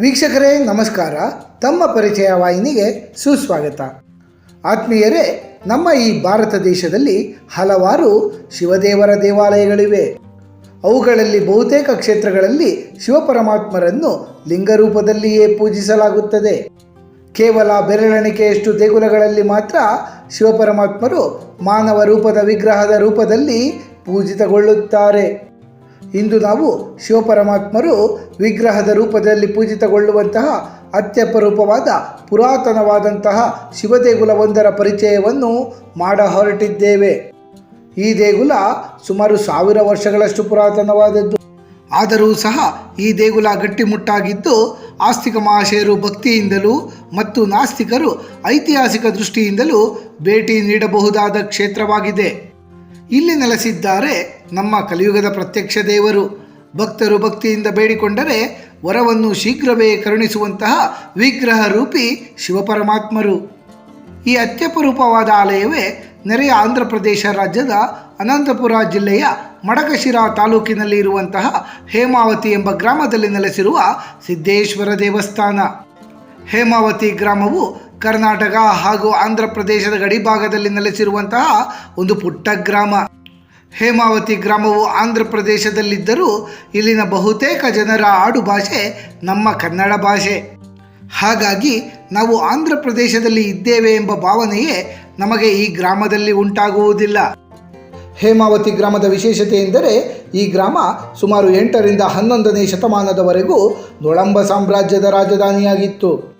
ವೀಕ್ಷಕರೇ, ನಮಸ್ಕಾರ. ತಮ್ಮ ಪರಿಚಯ ವಾಹಿನಿಗೆ ಸುಸ್ವಾಗತ. ಆತ್ಮೀಯರೇ, ನಮ್ಮ ಈ ಭಾರತ ದೇಶದಲ್ಲಿ ಹಲವಾರು ಶಿವದೇವರ ದೇವಾಲಯಗಳಿವೆ. ಅವುಗಳಲ್ಲಿ ಬಹುತೇಕ ಕ್ಷೇತ್ರಗಳಲ್ಲಿ ಶಿವಪರಮಾತ್ಮರನ್ನು ಲಿಂಗರೂಪದಲ್ಲಿಯೇ ಪೂಜಿಸಲಾಗುತ್ತದೆ. ಕೇವಲ ಬೆರಳೆಣಿಕೆಯಷ್ಟು ದೇಗುಲಗಳಲ್ಲಿ ಮಾತ್ರ ಶಿವಪರಮಾತ್ಮರು ಮಾನವ ರೂಪದ ವಿಗ್ರಹದ ರೂಪದಲ್ಲಿ ಪೂಜಿತಗೊಳ್ಳುತ್ತಾರೆ. ಇಂದು ನಾವು ಶಿವಪರಮಾತ್ಮರು ವಿಗ್ರಹದ ರೂಪದಲ್ಲಿ ಪೂಜಿತಗೊಳ್ಳುವಂತಹ ಅತ್ಯಪರೂಪವಾದ ಪುರಾತನವಾದಂತಹ ಶಿವದೇಗುಲವೊಂದರ ಪರಿಚಯವನ್ನು ಮಾಡ ಹೊರಟಿದ್ದೇವೆ. ಈ ದೇಗುಲ ಸುಮಾರು ಸಾವಿರ ವರ್ಷಗಳಷ್ಟು ಪುರಾತನವಾದದ್ದು. ಆದರೂ ಸಹ ಈ ದೇಗುಲ ಗಟ್ಟಿಮುಟ್ಟಾಗಿದ್ದು ಆಸ್ತಿಕ ಮಹಾಶಯರು ಭಕ್ತಿಯಿಂದಲೂ ಮತ್ತು ನಾಸ್ತಿಕರು ಐತಿಹಾಸಿಕ ದೃಷ್ಟಿಯಿಂದಲೂ ಭೇಟಿ ನೀಡಬಹುದಾದ ಕ್ಷೇತ್ರವಾಗಿದೆ. ಇಲ್ಲಿ ನೆಲೆಸಿದ್ದಾರೆ ನಮ್ಮ ಕಲಿಯುಗದ ಪ್ರತ್ಯಕ್ಷ ದೇವರು. ಭಕ್ತರು ಭಕ್ತಿಯಿಂದ ಬೇಡಿಕೊಂಡರೆ ವರವನ್ನು ಶೀಘ್ರವೇ ಕರುಣಿಸುವಂತಹ ವಿಗ್ರಹ ರೂಪಿ ಶಿವಪರಮಾತ್ಮರು. ಈ ಅತ್ಯಪರೂಪವಾದ ಆಲಯವೇ ನೆರೆಯ ಆಂಧ್ರ ಪ್ರದೇಶ ರಾಜ್ಯದ ಅನಂತಪುರ ಜಿಲ್ಲೆಯ ಮಡಕಶಿರಾ ತಾಲೂಕಿನಲ್ಲಿ ಇರುವಂತಹ ಹೇಮಾವತಿ ಎಂಬ ಗ್ರಾಮದಲ್ಲಿ ನೆಲೆಸಿರುವ ಸಿದ್ದೇಶ್ವರ ದೇವಸ್ಥಾನ. ಹೇಮಾವತಿ ಗ್ರಾಮವು ಕರ್ನಾಟಕ ಹಾಗೂ ಆಂಧ್ರ ಪ್ರದೇಶದ ಗಡಿಭಾಗದಲ್ಲಿ ನೆಲೆಸಿರುವಂತಹ ಒಂದು ಪುಟ್ಟ ಗ್ರಾಮ. ಹೇಮಾವತಿ ಗ್ರಾಮವು ಆಂಧ್ರ ಪ್ರದೇಶದಲ್ಲಿದ್ದರೂ ಇಲ್ಲಿನ ಬಹುತೇಕ ಜನರ ಆಡು ಭಾಷೆ ನಮ್ಮ ಕನ್ನಡ ಭಾಷೆ. ಹಾಗಾಗಿ ನಾವು ಆಂಧ್ರ ಪ್ರದೇಶದಲ್ಲಿ ಇದ್ದೇವೆ ಎಂಬ ಭಾವನೆಯೇ ನಮಗೆ ಈ ಗ್ರಾಮದಲ್ಲಿ ಉಂಟಾಗುವುದಿಲ್ಲ. ಹೇಮಾವತಿ ಗ್ರಾಮದ ವಿಶೇಷತೆ ಎಂದರೆ ಈ ಗ್ರಾಮ ಸುಮಾರು ಎಂಟರಿಂದ ಹನ್ನೊಂದನೇ ಶತಮಾನದವರೆಗೂ ನೊಳಂಬ ಸಾಮ್ರಾಜ್ಯದ ರಾಜಧಾನಿಯಾಗಿತ್ತು.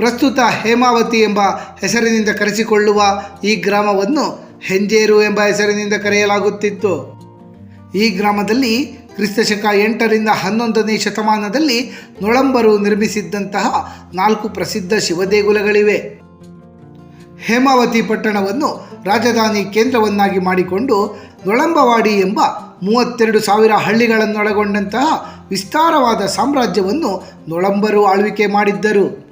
ಪ್ರಸ್ತುತ ಹೇಮಾವತಿ ಎಂಬ ಹೆಸರಿನಿಂದ ಕರೆಸಿಕೊಳ್ಳುವ ಈ ಗ್ರಾಮವನ್ನು ಹೆಂಜೇರು ಎಂಬ ಹೆಸರಿನಿಂದ ಕರೆಯಲಾಗುತ್ತಿತ್ತು. ಈ ಗ್ರಾಮದಲ್ಲಿ ಕ್ರಿಸ್ತಶಕ ಎಂಟರಿಂದ ಹನ್ನೊಂದನೇ ಶತಮಾನದಲ್ಲಿ ನೊಳಂಬರು ನಿರ್ಮಿಸಿದ್ದಂತಹ ನಾಲ್ಕು ಪ್ರಸಿದ್ಧ ಶಿವದೇಗುಲಗಳಿವೆ. ಹೇಮಾವತಿ ಪಟ್ಟಣವನ್ನು ರಾಜಧಾನಿ ಕೇಂದ್ರವನ್ನಾಗಿ ಮಾಡಿಕೊಂಡು ನೊಳಂಬವಾಡಿ ಎಂಬ ಮೂವತ್ತೆರಡು ಸಾವಿರ ಹಳ್ಳಿಗಳನ್ನೊಳಗೊಂಡಂತಹ ವಿಸ್ತಾರವಾದ ಸಾಮ್ರಾಜ್ಯವನ್ನು ನೊಳಂಬರು ಆಳ್ವಿಕೆ ಮಾಡಿದ್ದರು.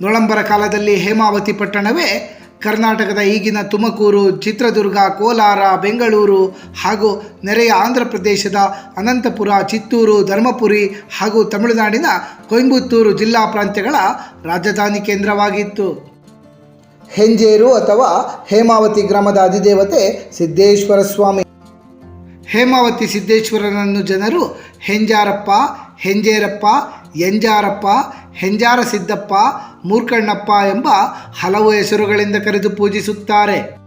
ನೊಳಂಬರ ಕಾಲದಲ್ಲಿ ಹೇಮಾವತಿ ಪಟ್ಟಣವೇ ಕರ್ನಾಟಕದ ಈಗಿನ ತುಮಕೂರು, ಚಿತ್ರದುರ್ಗ, ಕೋಲಾರ, ಬೆಂಗಳೂರು ಹಾಗೂ ನೆರೆಯ ಆಂಧ್ರ ಪ್ರದೇಶದ ಅನಂತಪುರ, ಚಿತ್ತೂರು, ಧರ್ಮಪುರಿ ಹಾಗೂ ತಮಿಳುನಾಡಿನ ಕೊಯಂಬತ್ತೂರು ಜಿಲ್ಲಾ ಪ್ರಾಂತ್ಯಗಳ ರಾಜಧಾನಿ ಕೇಂದ್ರವಾಗಿತ್ತು. ಹೆಂಜೇರು ಅಥವಾ ಹೇಮಾವತಿ ಗ್ರಾಮದ ಅಧಿದೇವತೆ ಸಿದ್ದೇಶ್ವರ ಸ್ವಾಮಿ ಹೇಮಾವತಿ ಸಿದ್ದೇಶ್ವರನನ್ನು ಜನರು ಹೆಂಜಾರಪ್ಪ ಹೆಂಜೇರಪ್ಪ ಎಂಜಾರಪ್ಪ ಹೆಂಜಾರ ಸಿದ್ದಪ್ಪ ಮೂರ್ಕಣ್ಣಪ್ಪ ಎಂಬ ಹಲವು ಹೆಸರುಗಳಿಂದ ಕರೆದು ಪೂಜಿಸುತ್ತಾರೆ.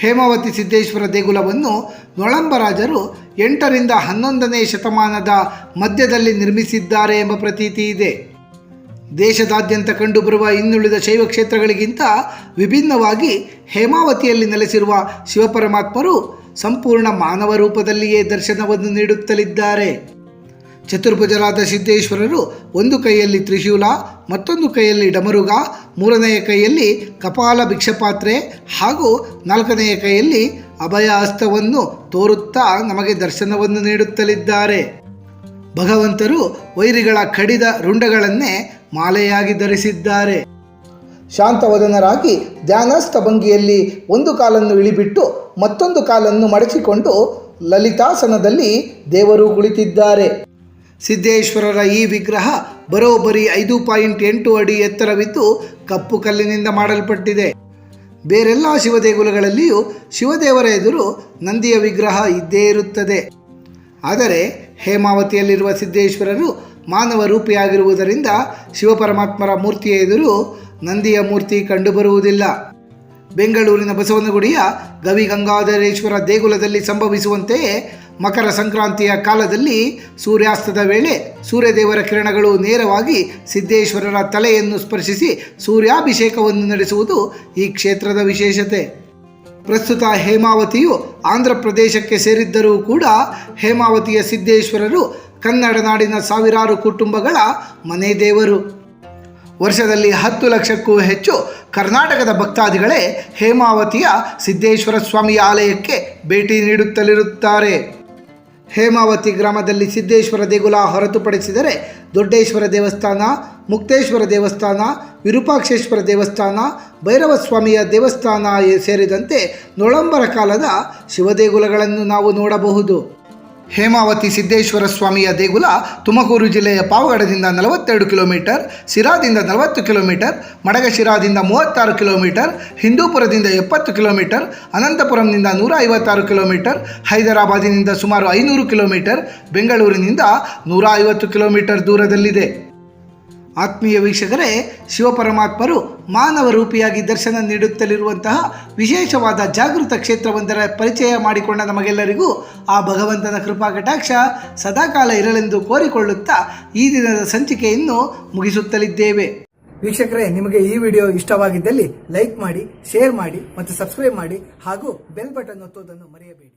ಹೇಮಾವತಿ ಸಿದ್ದೇಶ್ವರ ದೇಗುಲವನ್ನು ನೊಳಂಬರಾಜರು ಎಂಟರಿಂದ ಹನ್ನೊಂದನೇ ಶತಮಾನದ ಮಧ್ಯದಲ್ಲಿ ನಿರ್ಮಿಸಿದ್ದಾರೆ ಎಂಬ ಪ್ರತೀತಿ ಇದೆ. ದೇಶದಾದ್ಯಂತ ಕಂಡುಬರುವ ಇನ್ನುಳಿದ ಶೈವ ಕ್ಷೇತ್ರಗಳಿಗಿಂತ ವಿಭಿನ್ನವಾಗಿ ಹೇಮಾವತಿಯಲ್ಲಿ ನೆಲೆಸಿರುವ ಶಿವಪರಮಾತ್ಮರು ಸಂಪೂರ್ಣ ಮಾನವ ರೂಪದಲ್ಲಿಯೇ ದರ್ಶನವನ್ನು ನೀಡುತ್ತಲಿದ್ದಾರೆ. ಚತುರ್ಭುಜರಾದ ಸಿದ್ದೇಶ್ವರರು ಒಂದು ಕೈಯಲ್ಲಿ ತ್ರಿಶೂಲ, ಮತ್ತೊಂದು ಕೈಯಲ್ಲಿ ಡಮರುಗ, ಮೂರನೆಯ ಕೈಯಲ್ಲಿ ಕಪಾಲ ಭಿಕ್ಷಪಾತ್ರೆ ಹಾಗೂ ನಾಲ್ಕನೆಯ ಕೈಯಲ್ಲಿ ಅಭಯ ಹಸ್ತವನ್ನು ತೋರುತ್ತಾ ನಮಗೆ ದರ್ಶನವನ್ನು ನೀಡುತ್ತಲಿದ್ದಾರೆ. ಭಗವಂತರು ವೈರಿಗಳ ಕಡಿದ ರುಂಡಗಳನ್ನೇ ಮಾಲೆಯಾಗಿ ಧರಿಸಿದ್ದಾರೆ. ಶಾಂತವದನರಾಗಿ ಧ್ಯಾನಸ್ಥ ಭಂಗಿಯಲ್ಲಿ ಒಂದು ಕಾಲನ್ನು ಇಳಿಬಿಟ್ಟು ಮತ್ತೊಂದು ಕಾಲನ್ನು ಮಡಚಿಕೊಂಡು ಲಲಿತಾಸನದಲ್ಲಿ ದೇವರು ಕುಳಿತಿದ್ದಾರೆ. ಸಿದ್ದೇಶ್ವರರ ಈ ವಿಗ್ರಹ ಬರೋಬ್ಬರಿ ಐದು ಪಾಯಿಂಟ್ ಎಂಟು ಅಡಿ ಎತ್ತರವಿದ್ದು ಕಪ್ಪು ಕಲ್ಲಿನಿಂದ ಮಾಡಲ್ಪಟ್ಟಿದೆ. ಬೇರೆಲ್ಲ ಶಿವದೇಗುಲಗಳಲ್ಲಿಯೂ ಶಿವದೇವರ ಎದುರು ನಂದಿಯ ವಿಗ್ರಹ ಇದ್ದೇ ಇರುತ್ತದೆ. ಆದರೆ ಹೇಮಾವತಿಯಲ್ಲಿರುವ ಸಿದ್ದೇಶ್ವರರು ಮಾನವ ರೂಪಿಯಾಗಿರುವುದರಿಂದ ಶಿವಪರಮಾತ್ಮರ ಮೂರ್ತಿಯ ಎದುರು ನಂದಿಯ ಮೂರ್ತಿ ಕಂಡುಬರುವುದಿಲ್ಲ. ಬೆಂಗಳೂರಿನ ಬಸವನಗುಡಿಯ ಗವಿಗಂಗಾಧರೇಶ್ವರ ದೇಗುಲದಲ್ಲಿ ಸಂಭವಿಸುವಂತೆಯೇ ಮಕರ ಸಂಕ್ರಾಂತಿಯ ಕಾಲದಲ್ಲಿ ಸೂರ್ಯಾಸ್ತದ ವೇಳೆ ಸೂರ್ಯದೇವರ ಕಿರಣಗಳು ನೇರವಾಗಿ ಸಿದ್ದೇಶ್ವರರ ತಲೆಯನ್ನು ಸ್ಪರ್ಶಿಸಿ ಸೂರ್ಯಾಭಿಷೇಕವನ್ನು ನಡೆಸುವುದು ಈ ಕ್ಷೇತ್ರದ ವಿಶೇಷತೆ. ಪ್ರಸ್ತುತ ಹೇಮಾವತಿಯು ಆಂಧ್ರ ಪ್ರದೇಶಕ್ಕೆ ಸೇರಿದ್ದರೂ ಕೂಡ ಹೇಮಾವತಿಯ ಸಿದ್ದೇಶ್ವರರು ಕನ್ನಡ ನಾಡಿನ ಸಾವಿರಾರು ಕುಟುಂಬಗಳ ಮನೆ ದೇವರು. ವರ್ಷದಲ್ಲಿ ಹತ್ತು ಲಕ್ಷಕ್ಕೂ ಹೆಚ್ಚು ಕರ್ನಾಟಕದ ಭಕ್ತಾದಿಗಳೇ ಹೇಮಾವತಿಯ ಸಿದ್ದೇಶ್ವರ ಸ್ವಾಮಿಯ ಆಲಯಕ್ಕೆ ಭೇಟಿ ನೀಡುತ್ತಲಿರುತ್ತಾರೆ. ಹೇಮಾವತಿ ಗ್ರಾಮದಲ್ಲಿ ಸಿದ್ದೇಶ್ವರ ದೇಗುಲ ಹೊರತುಪಡಿಸಿದರೆ ದೊಡ್ಡೇಶ್ವರ ದೇವಸ್ಥಾನ, ಮುಕ್ತೇಶ್ವರ ದೇವಸ್ಥಾನ, ವಿರೂಪಾಕ್ಷೇಶ್ವರ ದೇವಸ್ಥಾನ ಭೈರವ ಸ್ವಾಮಿಯ ದೇವಸ್ಥಾನ ಸೇರಿದಂತೆ ನೊಳಂಬರ ಕಾಲದ ಶಿವದೇಗುಲಗಳನ್ನು ನಾವು ನೋಡಬಹುದು. ಹೇಮಾವತಿ ಸಿದ್ದೇಶ್ವರ ಸ್ವಾಮಿಯ ದೇಗುಲ ತುಮಕೂರು ಜಿಲ್ಲೆಯ ಪಾವಗಡದಿಂದ ನಲವತ್ತೆರಡು ಕಿಲೋಮೀಟರ್ ಸಿರಾದಿಂದ ನಲವತ್ತು ಕಿಲೋಮೀಟರ್, ಮಡಗಶಿರಾದಿಂದ ಮೂವತ್ತಾರು ಕಿಲೋಮೀಟರ್, ಹಿಂದೂಪುರದಿಂದ ಎಪ್ಪತ್ತು ಕಿಲೋಮೀಟರ್, ಅನಂತಪುರಂನಿಂದ ನೂರ ಐವತ್ತಾರು ಕಿಲೋಮೀಟರ್, ಹೈದರಾಬಾದಿನಿಂದ ಸುಮಾರು ಐನೂರು ಕಿಲೋಮೀಟರ್, ಬೆಂಗಳೂರಿನಿಂದ ನೂರ ಐವತ್ತು ಕಿಲೋಮೀಟರ್ ದೂರದಲ್ಲಿದೆ. ಆತ್ಮೀಯ ವೀಕ್ಷಕರೇ, ಶಿವಪರಮಾತ್ಮರು ಮಾನವ ರೂಪಿಯಾಗಿ ದರ್ಶನ ನೀಡುತ್ತಲಿರುವಂತಹ ವಿಶೇಷವಾದ ಜಾಗೃತ ಕ್ಷೇತ್ರವೊಂದರ ಪರಿಚಯ ಮಾಡಿಕೊಂಡ ನಮಗೆಲ್ಲರಿಗೂ ಆ ಭಗವಂತನ ಕೃಪಾ ಕಟಾಕ್ಷ ಸದಾಕಾಲ ಇರಲೆಂದು ಕೋರಿಕೊಳ್ಳುತ್ತಾ ಈ ದಿನದ ಸಂಚಿಕೆಯನ್ನು ಮುಗಿಸುತ್ತಲಿದ್ದೇವೆ. ವೀಕ್ಷಕರೇ, ನಿಮಗೆ ಈ ವಿಡಿಯೋ ಇಷ್ಟವಾಗಿದ್ದಲ್ಲಿ ಲೈಕ್ ಮಾಡಿ, ಶೇರ್ ಮಾಡಿ ಮತ್ತು ಸಬ್ಸ್ಕ್ರೈಬ್ ಮಾಡಿ ಹಾಗೂ ಬೆಲ್ ಬಟನ್ ಒತ್ತುವುದನ್ನು ಮರೆಯಬೇಡಿ.